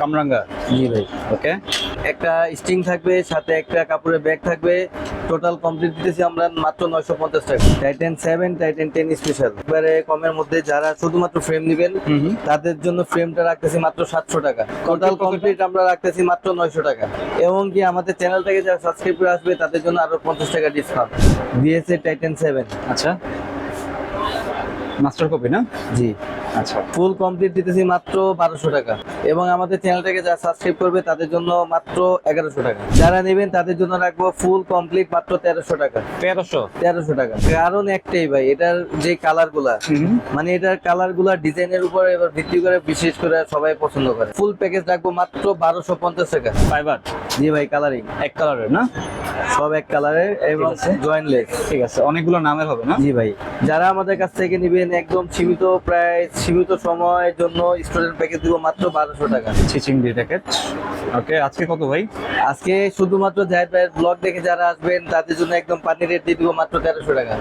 কামরাঙ্গা। জি ভাই। ওকে? একটা স্টিং থাকবে সাথে একটা কাপড়ের ব্যাগ থাকবে। টোটাল কমপ্লিট দিতেছি আমরা মাত্র নয়শো পঞ্চাশ টাকা। Titan seven Titan ten special এবারে কমের মধ্যে যারা শুধুমাত্র ফ্রেম নেবেন তাদের জন্য ফ্রেমটা রাখতেছি মাত্র সাতশো টাকা। টোটাল কমপ্লিট আমরা রাখতেছি মাত্র নয়শো টাকা। এবং কি আমাদের চ্যানেলটাকে যারা সাবস্ক্রাইব করে আসবে তাদের জন্য আরও পঞ্চাশ টাকা ডিসকাউন্ট দিয়েছে টাইটেন সেভেন আচ্ছা। মাস্টার কপি না? জি। আচ্ছা। ফুল কমপ্লিট দিতেছি মাত্র বারোশো টাকা। এবং আমাদের চ্যানেলটাকে যারা সাবস্ক্রাইব করবে তাদের জন্য মাত্র এগারোশো টাকা। যারা নেবেন তাদের জন্য রাখব ফুল কমপ্লিট মাত্র তেরোশো টাকা। তেরোশো? তেরোশো টাকা। কারণ একটাই ভাই এটার যে কালারগুলা মানে এটার কালারগুলা ডিজাইনের উপর এবার ভিত্তি করে বিশেষ করে সবাই পছন্দ করে। ফুল প্যাকেজ রাখব মাত্র বারোশো পঞ্চাশ টাকা। ফাইবার জি ভাই কালারিং এক কালারের না? সব এক কালারের এবং। জয়েন্টলেস ঠিক আছে অনেকগুলো নামের হবে না? জি ভাই যারা আমাদের কাছ থেকে নেবেন একদম সীমিত প্রায় সীমিত সময়ের জন্য স্টুডেন্ট প্যাকেজ দিব মাত্র বারোশো টাকা। চিচিং ডি প্যাকেট ওকে আজকে কত ভাই? আজকে শুধুমাত্র জাহেদ ভাইয়ের ব্লগ দেখে যারা আসবেন তাদের জন্য একদম পানির রেট দিয়ে দিব মাত্র তেরোশো টাকা।